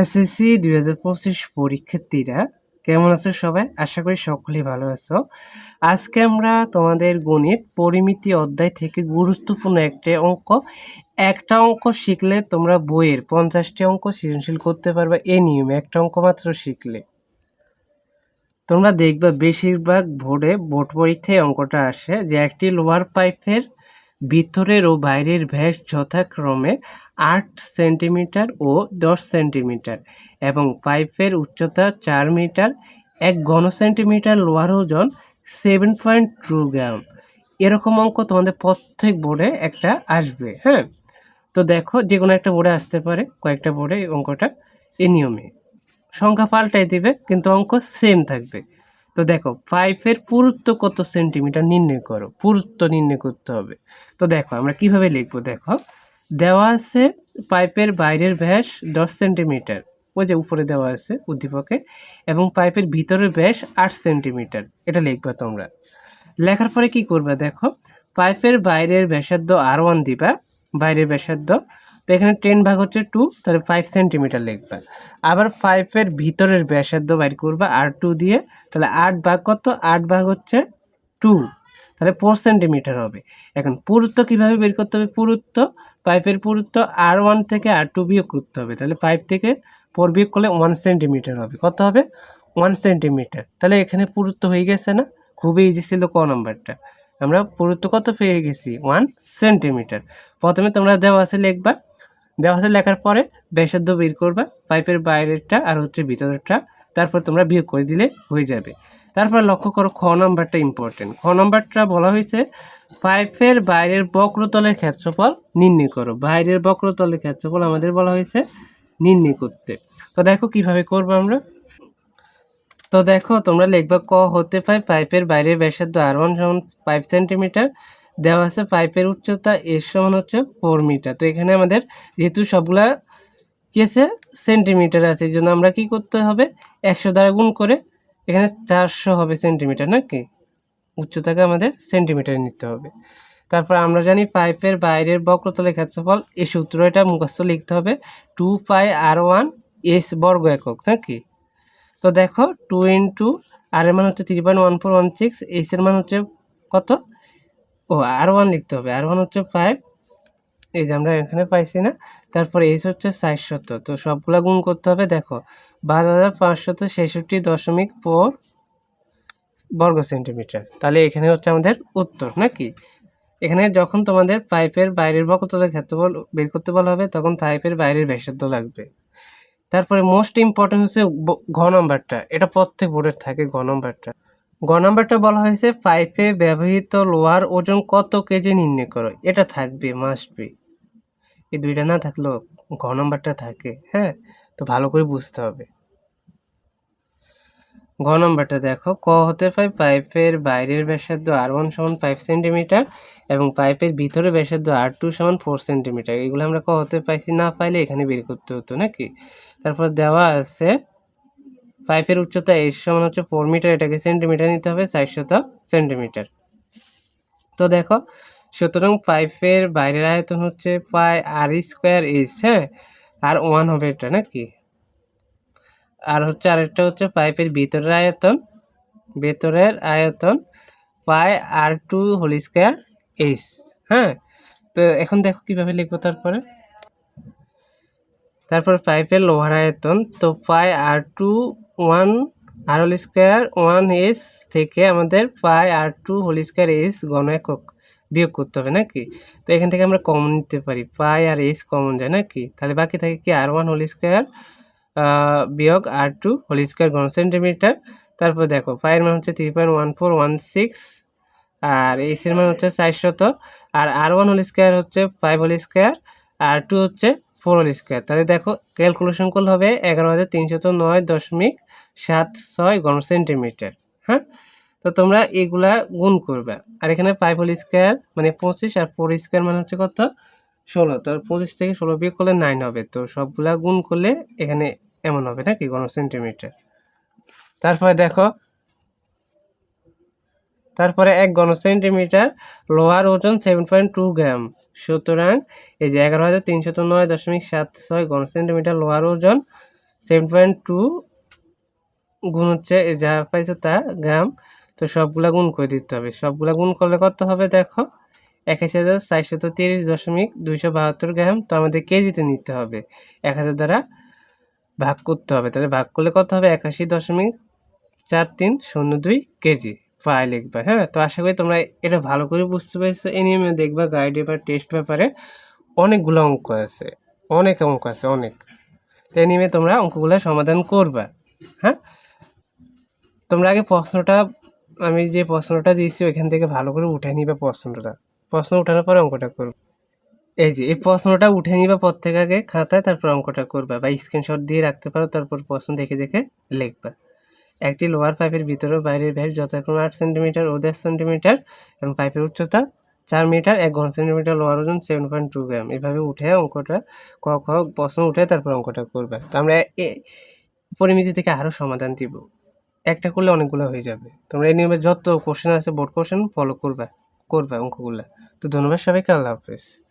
SSC দুই হাজার পঁচিশ পরীক্ষার্থীরা কেমন আছো সবাই? আশা করি সকলেই ভালো আছো। আজকে আমরা তোমাদের গণিত পরিমিতি অধ্যায় থেকে গুরুত্বপূর্ণ একটা অঙ্ক। একটা অঙ্ক শিখলে তোমরা বইয়ের পঞ্চাশটি অঙ্ক সৃজনশীল করতে পারবে, এ নিয়মে একটা অঙ্ক মাত্র শিখলে। তোমরা দেখবে বেশিরভাগ বোর্ডে বোর্ড পরীক্ষায় অঙ্কটা আসে যে একটি লোয়ার পাইপের ভিতরের ও বাইরের ব্যাস যথাক্রমে আট সেন্টিমিটার ও দশ সেন্টিমিটার এবং পাইপের উচ্চতা চার মিটার, এক ঘন সেন্টিমিটার লোহার ওজন সেভেন পয়েন্ট টু গ্রাম। এরকম অঙ্ক তোমাদের প্রত্যেক বোর্ডে একটা আসবে হ্যাঁ? তো দেখো, যে কোনো একটা বোর্ডে আসতে পারে, কয়েকটা বোর্ডে এই অঙ্কটা এ নিয়মে। সংখ্যা পাল্টাই দিবে, কিন্তু অঙ্ক সেম থাকবে। তো দেখো পাইপের পুরুত্ব কত সেন্টিমিটার নির্ণয় করো, পুরুত্ব নির্ণয় করতে হবে। তো দেখো, আমরা কীভাবে লিখব, দেখো, দেওয়া আছে পাইপের বাইরের ব্যাস দশ সেন্টিমিটার ওই যে উপরে দেওয়া আছে উদ্দীপকে, এবং পাইপের ভিতরের ব্যাস আট সেন্টিমিটার এটা লিখবা তোমরা। লেখার পরে কি করবে, দেখো পাইপের বাইরের ব্যাসার্ধ আর ওয়ান দিবা, বাইরের ব্যাসার্ধ তো এখানে টেন ভাগ হচ্ছে টু তাহলে ফাইভ সেন্টিমিটার লিখবা। আবার ফাইভের ভিতরের ব্যাসার্ধ বাইর করবা আর টু দিয়ে, তাহলে আট ভাগ কত? আট ভাগ হচ্ছে টু তাহলে ফোর সেন্টিমিটার হবে। এখন পুরুত্ব কীভাবে বের করতে হবে? পুরুত্ব পাইপের পুরুত্ব আর ওয়ান থেকে আর টু বিয়োগ করতে হবে। তাহলে পাইপ থেকে ফোর বিয়োগ করলে ওয়ান সেন্টিমিটার হবে। কত হবে? ওয়ান সেন্টিমিটার তাহলে এখানে পুরুত্ব হয়ে গেছে না? খুবই ইজি ছিল ক নাম্বারটা। আমরা পুরুত্ব কত পেয়ে গেছি? ওয়ান সেন্টিমিটার প্রথমে তোমরা দেওয়া আছে লিখবা দেওয়া আছে লেখার পরে ব্যাসার্ধ বের করবা, পাইপের বাইরেরটা আর হচ্ছে ভিতরেরটা। তারপর তোমরা বিয়োগ করে দিলে হয়ে যাবে। তারপর লক্ষ্য করো খ নাম্বারটা ইম্পর্টেন্ট খ নাম্বারটা বলা হয়েছে, পাইপের বাইরের বক্রতলের ক্ষেত্রফল নির্ণয় করো। বাইরের বক্রতলের ক্ষেত্রফল আমাদের বলা হয়েছে নির্ণয় করতে। তো দেখো কীভাবে করব আমরা? তো দেখো তোমরা লিখবা ক হতে পাই পাইপের বাইরের ব্যাসার্ধ আর ওয়ান ফাইভ সেন্টিমিটার দেওয়া আছে পাইপের উচ্চতা, এর সমান হচ্ছে ফোর মিটার তো এখানে আমাদের যেহেতু সবগুলা কি আছে? সেন্টিমিটার আছে, এই জন্য আমরা কি করতে হবে? একশো দ্বারা গুণ করে এখানে চারশো হবে সেন্টিমিটার নাকি উচ্চতাকে আমাদের সেন্টিমিটারে নিতে হবে। তারপর আমরা জানি পাইপের বাইরের বক্রতলের ক্ষেত্রফল এই সূত্র এটা মুখস্থ লিখতে হবে। Two pi r one s বর্গ একক নাকি তো দেখো টু ইন্টু আর এর মান হচ্ছে three point one four one six s এর মান হচ্ছে কত? ও আর ওয়ান লিখতে হবে। আর ওয়ান হচ্ছে ফাইভ এই যে আমরা এখানে পাইছি না। তারপরে এস হচ্ছে ষাটশত তো সবগুলা গুণ করতে হবে, দেখো। বারো হাজার পাঁচশত ছেষট্টি দশমিক ফোর বর্গ সেন্টিমিটার। তাহলে এখানে হচ্ছে আমাদের উত্তর, নাকি? এখানে যখন তোমাদের পাইপের বাইরের বক্রতলের ক্ষেত্রফল বের করতে বলা হবে, তখন পাইপের বাইরের ব্যাসার্ধ লাগবে। তারপরে মোস্ট ইম্পর্টেন্ট হচ্ছে ঘ নাম্বারটা এটা প্রত্যেক বোর্ডের থাকে, ঘ নাম্বারটা গ নাম্বারটা বলা হয়েছে, পাইপে ব্যবহৃত লোহার ওজন কত কেজি নির্ণয় করো? এটা থাকবে মাস্ট বি এই দুইটা না থাকলেও ঘ নাম্বারটা থাকে হ্যাঁ? তো ভালো করে বুঝতে হবে। ঘ নাম্বারটা দেখো, ক হতে পায় পাইপের বাইরের ব্যাসার্ধ আর ওয়ান সমান ফাইভ সেন্টিমিটার এবং পাইপের ভিতরে ব্যাসার্ধ আর টু সমান ফোর সেন্টিমিটার এগুলো আমরা ক হতে পাইছি না পাইলে এখানে বের করতে হতো নাকি? তারপর দেওয়া আছে পাইপের উচ্চতা এর সমান হচ্ছে ফোর মিটার এটাকে সেন্টিমিটার নিতে হবে, চারশত সেন্টিমিটার তো দেখো, সুতরাং পাইপের বাইরের আয়তন হচ্ছে পাই আর স্কোয়ার এইচ হ্যাঁ? আর ওয়ান হবে এটা নাকি? আর হচ্ছে আরেকটা হচ্ছে পাইপের ভিতরের আয়তন, ভেতরের আয়তন pi r two whole square h হ্যাঁ? তো এখন দেখো কীভাবে লিখব তারপরে। তারপর পাইপের লোহার আয়তন, তো pi r two one r whole square one s থেকে আমাদের pi r two whole square s গণ একক বিয়োগ করতে হবে, নাকি? তো এখান থেকে আমরা কমন নিতে পারি, পাই আর এস কমন যায়, নাকি? তাহলে বাকি থাকে কি? আর ওয়ান হোল স্কোয়ার বিয়োগ আর টু হোল স্কোয়ার ঘন সেন্টিমিটার। তারপর দেখো পায়ের মান হচ্ছে three point one four one six আর এস এর মান হচ্ছে চারশত আর আর ওয়ান হোল স্কোয়ার হচ্ছে five whole square, r two হচ্ছে ফোর স্কোয়ার। তাহলে দেখো ক্যালকুলেশন করলে হবে এগারো হাজার তিনশত নয় দশমিক সাত ছয় ঘন সেন্টিমিটার হ্যাঁ? তো তোমরা এগুলা গুণ করবে। আর এখানে ফাইভ হোল স্কোয়ার মানে পঁচিশ আর ফোর স্কোয়ার মানে হচ্ছে কত? ষোলো। তো পঁচিশ থেকে ষোলো বিয়োগ করলে নাইন হবে। তো সবগুলা গুণ করলে এখানে এমন হবে নাকি ঘন সেন্টিমিটার তারপরে দেখো তারপরে এক ঘন সেন্টিমিটার লোহার ওজন সেভেন পয়েন্ট টু গ্রাম। সুতরাং এই যে এগারো হাজার তিনশত নয় দশমিক সাত ছয় ঘন সেন্টিমিটার লোহার ওজন সেভেন পয়েন্ট টু গুণ হচ্ছে যা পাইছে তা গ্রাম। তো সবগুলা গুণ করে দিতে হবে। সবগুলা গুণ করলে কত হবে দেখো? একাশি হাজার চারশত তিরিশ দশমিক দুইশো বাহাত্তর গ্রাম। তো আমাদের কেজিতে নিতে হবে। এক হাজার দ্বারা ভাগ করতে হবে। তাহলে ভাগ করলে কত হবে? একাশি দশমিক চার তিন শূন্য দুই কেজি। পায়ে লিখবা হ্যাঁ? তো আশা করি তোমরা এটা ভালো করে বুঝতে পেরেছ। এই নিয়মে দেখবা গাইডে বা টেস্ট ব্যাপারে অনেকগুলো অঙ্ক আছে। অনেক অঙ্ক আছে, অনেক। তো নিয়মে তোমরা অঙ্কগুলো সমাধান করবা হ্যাঁ? তোমরা আগে প্রশ্নটা, আমি যে প্রশ্নটা দিয়েছি ওইখান থেকে ভালো করে উঠে নিবে প্রশ্নটা। প্রশ্ন উঠানোর পরে অঙ্কটা করবে। এই যে, এই প্রশ্নটা উঠে নিবা প্রত্যেক আগে খাতায়, তারপর অঙ্কটা করবা বা স্ক্রিনশট দিয়ে রাখতে পারো, তারপর প্রশ্ন দেখে দেখে লিখবা। একটি লোয়ার পাইপের ভিতরে ও বাইরের ব্যাস যথাক্রমে আট সেন্টিমিটার ও দেড় সেন্টিমিটার এবং পাইপের উচ্চতা চার মিটার, এক ঘন সেন্টিমিটার লোয়ার ওজন সেভেন পয়েন্ট টু গ্রাম এভাবে উঠে অঙ্কটা ক, খ, প্রশ্ন উঠে তারপর অঙ্কটা করবে। তো আমরা এ- পরিমিতি থেকে আরও সমাধান দিব। একটা করলে অনেকগুলো হয়ে যাবে। তোমরা এই নিয়মে যত কোশ্চেন আছে বোর্ড কোশ্চেন ফলো করবে করবে অঙ্কগুলো। তো ধন্যবাদ সবাইকে, আল্লাহ হাফেজ।